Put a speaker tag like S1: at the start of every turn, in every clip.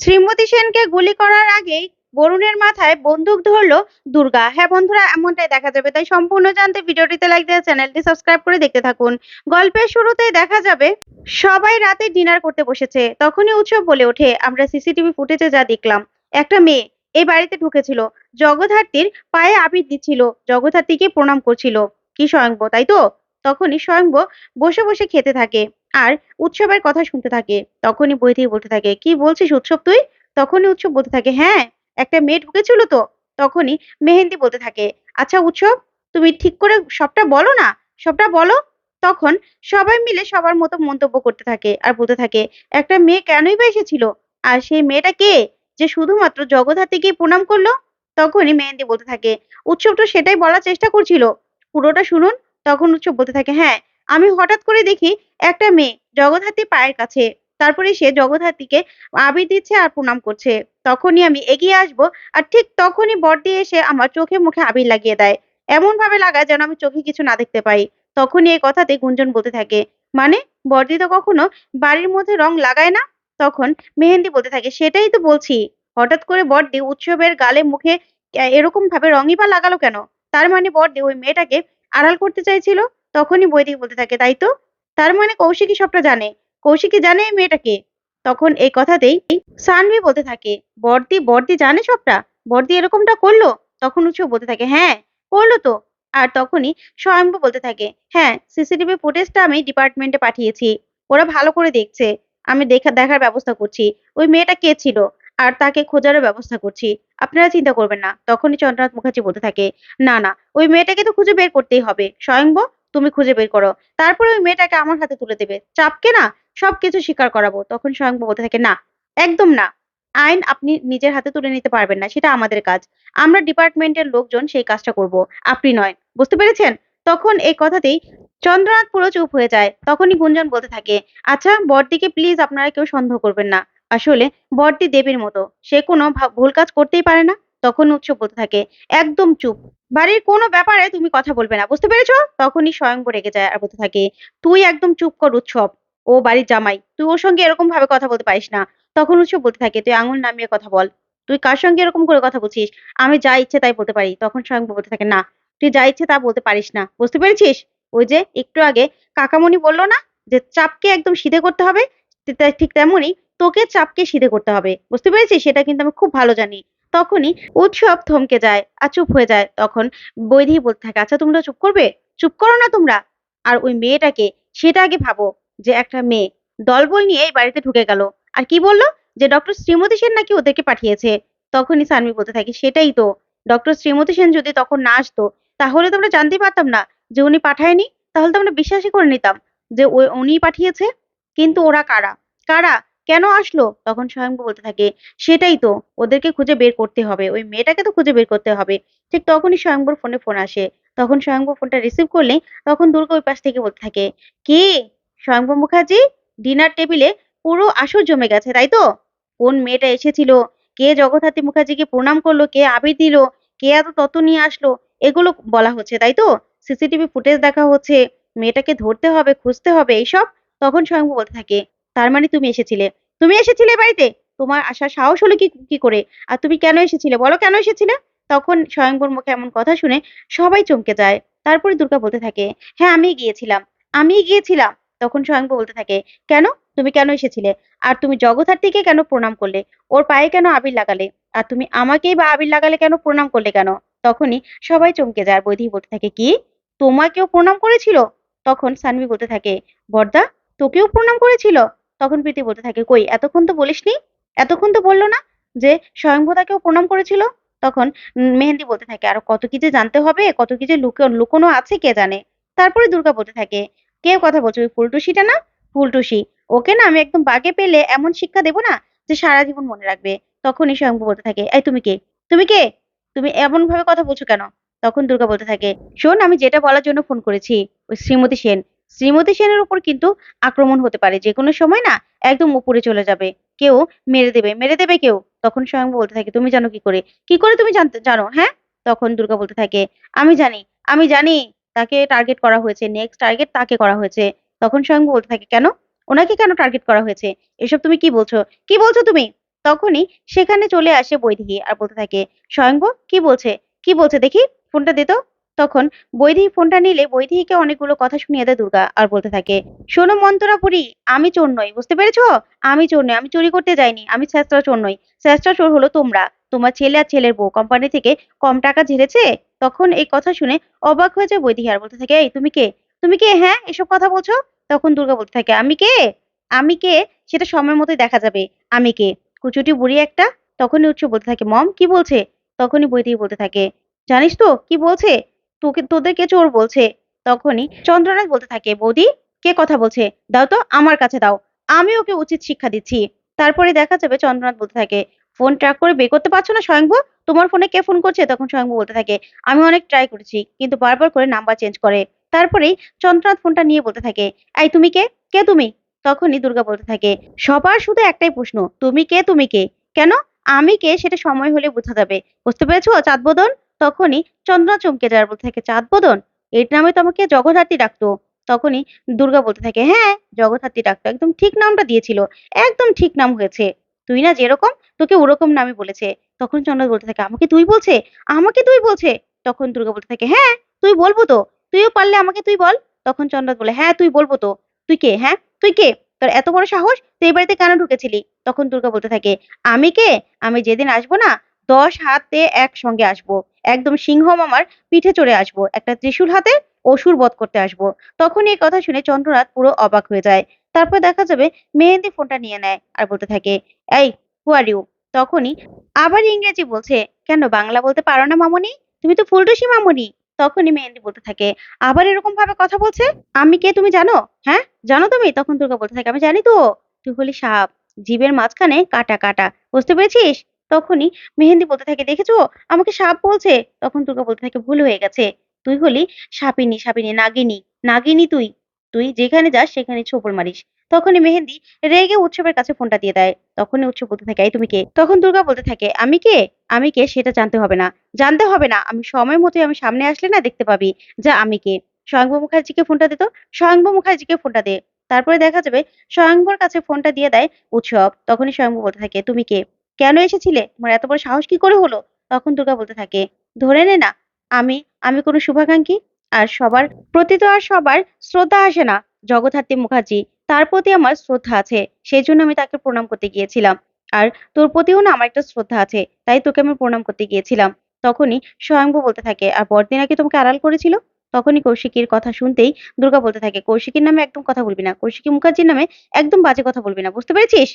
S1: শ্রীমতী সেনকে গুলি করার আগেই বরুণের মাথায় বন্দুক ধরলো দুর্গা। হ্যাঁ বন্ধুরা, এমনটাই দেখা যাবে। তাই সম্পূর্ণ জানতে ভিডিওটিতে লাইক দিয়ে চ্যানেলটি সাবস্ক্রাইব করে দেখতে থাকুন। গল্পের শুরুতেই দেখা যাবে, সবাই রাতে ডিনার করতে বসেছে। তখনই উৎসব বলে ওঠে। আমরা সিসিটিভি ফুটেজে যা দেখলাম, একটা মেয়ে এই বাড়িতে ঢুকেছিল। জগধার্তীর পায়ে আবির দিচ্ছিল। জগধার্তীকে প্রণাম করছিল। কি স্বয়ংব, তাই তো? তখনই স্বয়ংব বসে বসে খেতে থাকে। আর উৎসবের কথা শুনতে থাকে। তখনই থেকে বলতে থাকে, কি বলছিস উৎসব তুই? তখনই উৎসব বলতে থাকে হ্যাঁ একটা মেয়ে ঢুকেছিল তো? তখনই মেহেন্দি বলতে থাকে আচ্ছা উৎসব, তুমি ঠিক করে সবটা বলো না? সবটা বলো? তখন সবাই মিলে সবার মতো মন্তব্য করতে থাকে আর বলতে থাকে, একটা মেয়ে কেনই বা এসেছিল? আর সেই মেয়েটা কে? যে শুধুমাত্র জগদ্ধাত্রীকে প্রণাম করল? তখনই মেহেন্দি বলতে থাকে, উৎসব তো সেটাই বলার চেষ্টা করছিল। পুরোটা শুনুন। তখন উৎসব বলতে থাকে হ্যাঁ আমি হঠাৎ করে দেখি একটা মেয়ে জগদ্ধাত্রী পায়ের কাছে। তারপরে সে জগদ্ধাত্রীকে আবির দিচ্ছে আর প্রণাম করছে। তখনই আমি এগিয়ে আসব আর ঠিক তখনই বর্দি এসে আমার চোখে মুখে আবির লাগিয়ে দেয়। এমন ভাবে লাগায় যেন আমি চোখে কিছু না দেখতে পাই। তখনই এই কথাতে গুঞ্জন বলতে থাকে। মানে বর্দি তো কখনো বাড়ির মধ্যে রং লাগায় না? তখন মেহেন্দি বলতে থাকে, সেটাই তো বলছি। হঠাৎ করে বর্দি উৎসবের গালে মুখে এরকম ভাবে রঙই বা লাগালো কেন? তার মানে বর্দি ওই মেয়েটাকে আড়াল করতে চাইছিল? তখনই বৈদিক বলতে থাকে, তাই তো? তার মানে কৌশিকী সবটা জানে। কৌশিকী জানে মেয়েটাকে? তখন এই কথাতেই সানভি বলতে থাকে, বর্দি বর্দি জানে সবটা? বর্দি এরকমটা করল? তখন উৎসব বলতে থাকে হ্যাঁ করল তো। আর তখনই স্বয়ম্ভু বলতে থাকে হ্যাঁ সিসিটিভি ফুটেজটা আমি ডিপার্টমেন্টে পাঠিয়েছি। ওরা ভালো করে দেখছে। আমি দেখা, দেখার ব্যবস্থা করছি। ওই মেয়েটা কে ছিল? আর তাকে খোঁজারও ব্যবস্থা করছি। আপনারা চিন্তা করবেন না। তখনই চন্দ্রনাথ মুখার্জি বলতে থাকে, না না, ওই মেয়েটাকে তো খুঁজে বের করতেই হবে। স্বয়ংব তুমি খুঁজে বের করো। তারপরে ওই মেয়েটাকে আমার হাতে তুলে দেবে। চাপকে না সবকিছু স্বীকার করাবো। তখন স্বয়ংব বলতে থাকে, না, একদম না। আইন আপনি নিজের হাতে তুলে নিতে পারবেন না। সেটা আমাদের কাজ। আমরা ডিপার্টমেন্টের লোকজন সেই কাজটা করব। আপনি নয়। বুঝতে পেরেছেন? তখন এই কথাতেই চন্দ্রনাথ পুরো চুপ হয়ে যায়। তখনই গুঞ্জন বলতে থাকে আচ্ছা বরদিকে প্লিজ আপনারা কেউ সন্দেহ করবেন না। আসলে বরদি দেবীর মতো। সে কোনো ভুল কাজ করতেই পারে না। তখন উৎসব বলতে থাকে, একদম চুপ। বাড়ির কোনো ব্যাপারে তুমি কথা বলবে না, বুঝতে পেরেছ? তখনই স্বয়ংব রেগে যায় আর বলতে থাকে, তুই একদম চুপ কর উৎসব। ও বাড়ির জামাই, তুই ওর সঙ্গে এরকম ভাবে কথা বলতে পারিস না। তখন উৎসব বলতে থাকে, তুই আঙুল নামিয়ে কথা বল। তুই কার সঙ্গে এরকম করে কথা বলছিস? আমি যা ইচ্ছে তাই বলতে পারি। তখন স্বয়ংব বলতে থাকে, না, তুই যা ইচ্ছে তা বলতে পারিস না। বুঝতে পেরেছিস? ওই যে একটু আগে কাকামণি বলল না যে, চাপকে একদম সিধে করতে হবে ঠিক তেমনই তোকে চাপকে সিধে করতে হবে। বুঝতে পেরেছিস? সেটা কিন্তু আমি খুব ভালো জানি। তখনই উৎসব থমকে যায় আর চুপ হয়ে যায়। তখন বৈধি বলতে থাকে আচ্ছা তোমরা চুপ করবে? চুপ করো না তোমরা। আর ওই মেয়েটাকে, সেটা আগে ভাবো যে একটা মেয়ে দলবল নিয়ে এই বাড়িতে ঢুকে গেল। আর কি বলল? যে ডক্টর শ্রীমতী সেন নাকি ওদেরকে পাঠিয়েছে। তখনই সানভি বলতে থাকে, সেটাই তো। ডক্টর শ্রীমতী সেন যদি তখন না আসতো, তাহলে তো আমরা জানতেই পারতাম না যে উনি পাঠায়নি। তাহলে তো আমরা বিশ্বাসই করে নিতাম যে উনিই পাঠিয়েছে। কিন্তু ওরা কারা? কারা? কেন আসলো? তখন স্বয়ংভু বলতে থাকে, সেটাই তো, ওদেরকে খুঁজে বের করতে হবে, ওই মেয়েটাকে তো খুঁজে বের করতে হবে। ঠিক তখনই স্বয়ংভুর ফোনে ফোন আসে। তখন স্বয়ংভু ফোনটা রিসিভ করলে তখন দুর্গা ওই পাশ থেকে বলতে থাকে, কি? স্বয়ংভু মুখার্জি? ডিনার টেবিলে পুরো আসর জমে গেছে, তাই তো? কোন মেয়েটা এসেছিল? কে জগদ্ধাত্রী মুখার্জিকে প্রণাম করল? কে আবির দিল? কে এত তত নিয়ে আসলো? এগুলো বলা হচ্ছে, তাই তো? সিসিটিভি ফুটেজ দেখা হচ্ছে, মেয়েটাকে ধরতে হবে, খুঁজতে হবে, এইসব? তখন স্বয়ংভু বলতে থাকে তার মানে তুমি এসেছিলে। তুমি এসেছিলে বাড়িতে? তোমার আসার সাহস হলো কি কি করে? আর তুমি কেন এসেছিলে? বলো কেন এসেছিলে? তখন স্বয়ংবর মুখে এমন কথা শুনে সবাই চমকে যায়। তারপরে দুর্গা বলতে থাকে হ্যাঁ আমি গিয়েছিলাম। আমি গিয়েছিলাম। তখন স্বয়ংব বলতে থাকে, কেন? তুমি কেন এসেছিলে? আর তুমি জগদ্ধাত্রীকে কেন প্রণাম করলে? ওর পায়ে কেন আবির লাগালে? আর তুমি আমাকেই বা আবির লাগালে কেন, প্রণাম করলে কেন? তখনই সবাই চমকে যায়। আর বৈধি বলতে থাকে, কি? তোমাকেও প্রণাম করেছিল? তখন সানভি বলতে থাকে, বর্দা, তোকেও প্রণাম করেছিল? তখন প্রীতি বলতে থাকে, কই, এতক্ষণ তো বলিসনি? এতক্ষণ তো বলল না যে স্বয়ংভূতাকেও প্রণাম করেছিল? তখন মেহেন্দি বলতে থাকে, আর কত কি যে জানতে হবে, কত কি যে লুকোনো আছে কে জানে? তারপরে দুর্গা বলতে থাকে, কে কথা বলছো, ওই ফুলটুসিটা না? ফুলটুসি, ওকে না আমি একদম বাগে পেলে এমন শিক্ষা দেবো না যে সারা জীবন মনে রাখবে। তখনই স্বয়ংভূ বলতে থাকে, এই তুমি কে? তুমি কে? তুমি এমন ভাবে কথা বলছো কেন? তখন দুর্গা বলতে থাকে, শোন, আমি যেটা বলার জন্য ফোন করেছি, ওই শ্রীমতী সেন শ্রীমতী সেনের উপর কিন্তু আক্রমণ হতে পারে। যে কোনো সময় না একদম উপরে চলে যাবে। কেউ মেরে দেবে। মেরে দেবে কেউ? তখন স্বয়ং বলতে থাকে, তুমি জানো কি করে? কি করে তুমি জানতে, জানো হ্যাঁ? তখন দুর্গা বলতে থাকে, আমি জানি আমি জানি, তাকে টার্গেট করা হয়েছে। নেক্সট টার্গেট তাকে করা হয়েছে। তখন স্বয়ং বলতে থাকে, কেন? ওনাকে কেন টার্গেট করা হয়েছে? এসব তুমি কি বলছো? কি বলছো তুমি? তখনই সেখানে চলে আসে বৈদেহী আর বলতে থাকে স্বয়ংব কি বলছে? কি বলছে দেখি? ফোনটা দে তো। তখন বৈদেহী ফোনটা নিলে বৈদেহীকে অনেকগুলো কথা শুনিয়ে দেয় দুর্গা আর বলতে থাকে, শোনো মন্তরাপুরি, আমি চোর নই, বুঝতে পেরেছ? আমি চোর নই, আমি চুরি করতে যাইনি, আমি শেষরা চোর নই শেষরা চোর হলো তোমরা, তোমার ছেলে আর ছেলের বউ কোম্পানি থেকে কম টাকা ঝেড়েছে? তখন এই কথা শুনে অবাক হয়ে যায় বৈদেহী আর বলতে থাকে, এই, তুমি কে? তুমি কে? হ্যাঁ এসব কথা বলছো? তখন দুর্গা বলতে থাকে, আমি কে? আমি কে? সেটা সময় মতোই দেখা যাবে, আমি কে? কুচুটি বুড়ি একটা? তখনই উৎস বলতে থাকে, মম, কি বলছে? তখনই বৈদেহী বলতে থাকে, জানিস তো, কি বলছে? তোকে তোদেরকে চোর বলছে? তখনই চন্দ্রনাথ বলতে থাকে, বৌদি, কে কথা বলছে? দাও তো আমার কাছে দাও, আমি ওকে উচিত শিক্ষা দিচ্ছি। তারপরে দেখা যাবে চন্দ্রনাথ বলতে থাকে, ফোন ট্র্যাক করে বের করতে পারছ না স্বয়ংভু তোমার ফোনে কে ফোন করছে? তখন স্বয়ংভু বলতে থাকে, আমি অনেক ট্রাই করেছি, কিন্তু বারবার করে নাম্বার চেঞ্জ করে। তারপরেই চন্দ্রনাথ ফোনটা নিয়ে বলতে থাকে, এই তুমি কে? কে তুমি? তখনই দুর্গা বলতে থাকে, সবার শুধু একটাই প্রশ্ন, তুমি কে তুমি কে? কেন? আমি কে? সেটা সময় হলে বোঝা যাবে, বুঝতে পেরেছ? চাঁদ বদন? তখনই চন্দ্র চমকে যাওয়ার বলতে থাকে চাঁদ বদন এর নামে তো আমাকে জগদ্ধাত্রী ডাকতো। তখনই দুর্গা বলতে থাকে হ্যাঁ জগদ্ধাত্রী ডাকতো, একদম ঠিক নামটা দিয়েছিল, একদম ঠিক নাম হয়েছে। তুই না যেরকম তোকে ওরকম নামই বলেছে। তখন চন্দ্র বলতে থাকে, আমাকে তুই বলছে? আমাকে তুই বলছে? তখন দুর্গা বলতে থাকে হ্যাঁ তুই বলব তো, তুইও পারলে আমাকে তুই বল। তখন চন্দ্র বলে হ্যাঁ তুই বলব তো। তুই কে হ্যাঁ তুই কে? তোর এত বড় সাহস, তুই এই বাড়িতে কেন ঢুকেছিলি? তখন দুর্গা বলতে থাকে, আমি কে? আমি যেদিন আসব না দশ হাতে একসঙ্গে আসব। একদম সিংহ মামার পিঠে চড়ে আসব। একটা ত্রিশূল হাতে অসুর বধ করতে আসব। তখন এই কথা শুনে চন্দ্রনাথ পুরো অবাক হয়ে যায়। তারপর দেখা যাবে মেহেন্দি ফোনটা নিয়ে নেয় আর বলতে থাকে, এই হু আর ইউ তখনই আবার ইংরেজি বলছে, কেন, বাংলা বলতে পারো না মামনি? তুমি তো ফুলটুসি মামনি। তখনই মেহেন্দি বলতে থাকে, আবার এরকম ভাবে কথা বলছে? আমি কে তুমি জানো? হ্যাঁ জানো তুমি? তখন দুর্গা বলতে থাকে, আমি জানি তো। তুই হলি সাপ। জীবের মাঝখানে কাটা কাটা। বুঝতে পেরেছিস? তখনই মেহেন্দি বলতে থাকে, দেখেছ? আমাকে সাপ বলছে। তখন দুর্গা বলতে থাকে, ভুল হয়ে গেছে। তুই হলি সাপিনী সাপিনী, নাগিনী নাগিনী তুই। তুই যেখানে যাস সেখানে ছোপর মারিস। তখনই মেহেন্দি রেগে উৎসবের কাছে ফোনটা দিয়ে দেয়। তখনই উৎসব বলতে থাকে তুমি কে? তখন দুর্গা বলতে থাকে, আমি কে? আমি কে? সেটা জানতে হবে না। জানতে হবে না। আমি সময় মতোই আমি সামনে আসলে না দেখতে পাবি। যা, আমি কে? স্বয়ংভু মুখার্জিকে ফোনটা দিত স্বয়ংভু মুখার্জিকে ফোনটা দে। তারপরে দেখা যাবে স্বয়ংভুর কাছে ফোনটা দিয়ে দেয় উৎসব। তখনই স্বয়ংভু বলতে থাকে, তুমি কে? কেন এসেছিলে? তোমার এত বড় সাহস কি করে হলো? তখন দুর্গা বলতে থাকে, ধরে নে না, আমি আমি কোনো শুভাকাঙ্ক্ষী, আর সবার প্রতি তো আর সবার শ্রদ্ধা আসে না, জগদ্ধাত্রী মুখার্জি। তার প্রতি আমার শ্রদ্ধা আছে, সেই জন্য আমি তাকে প্রণাম করতে গিয়েছিলাম। আর তোর প্রতিও না আমার একটা শ্রদ্ধা আছে, তাই তোকে আমি প্রণাম করতে গিয়েছিলাম। তখনই স্বয়ংভু বলতে থাকে, আর বড়দিন আগে তোমাকে আড়াল করেছিল? তখনই কৌশিকীর কথা শুনতেই দুর্গা বলতে থাকে, কৌশিকীর নামে একদম কথা বলবি না, কৌশিকী মুখার্জির নামে একদম বাজে কথা বলবি না, বুঝতে পেরেছিস?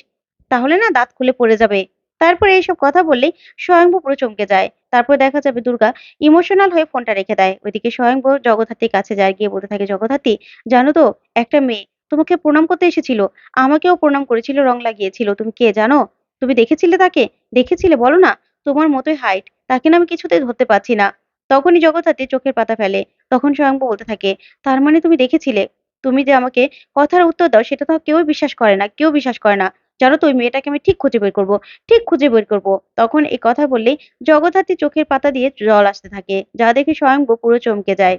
S1: তাহলে না দাঁত খুলে পড়ে যাবে। তারপরে এইসব কথা বললেই স্বয়ংভু পুরো চমকে যায়। তারপর দেখা যাবে দুর্গা ইমোশনাল হয়ে ফোনটা রেখে দেয়। ওইদিকে স্বয়ংভু জগদ্ধাত্রীর কাছে যায়, গিয়ে বলতে থাকে, জগদ্ধাত্রী, জানো তো, একটা মেয়ে, তোমাকে প্রণাম করতে এসেছিল। আমাকেও প্রণাম করেছিল, রং লাগিয়েছিল। তুমি কে জানো? তুমি দেখেছিলে তাকে? দেখেছিলে? বলো না। তোমার মতোই হাইট তাকে না আমি কিছুতেই ধরতে পারছি না। তখনই জগদ্ধাত্রী চোখের পাতা ফেলে। তখন স্বয়ংভু বলতে থাকে, তার মানে তুমি দেখেছিলে? তুমি যে আমাকে কথার উত্তর দাও, সেটা তো কেউ বিশ্বাস করে না, কেউ বিশ্বাস করে না। জানো তো ওই মেয়েটাকে আমি ঠিক খুঁজে বের করব, ঠিক খুঁজে বের করব। তখন এই কথা বললেই জগদ্ধাত্রী চোখের পাতা দিয়ে জল আসতে থাকে, যা দেখে স্বয়ংভু পুরো চমকে যায়।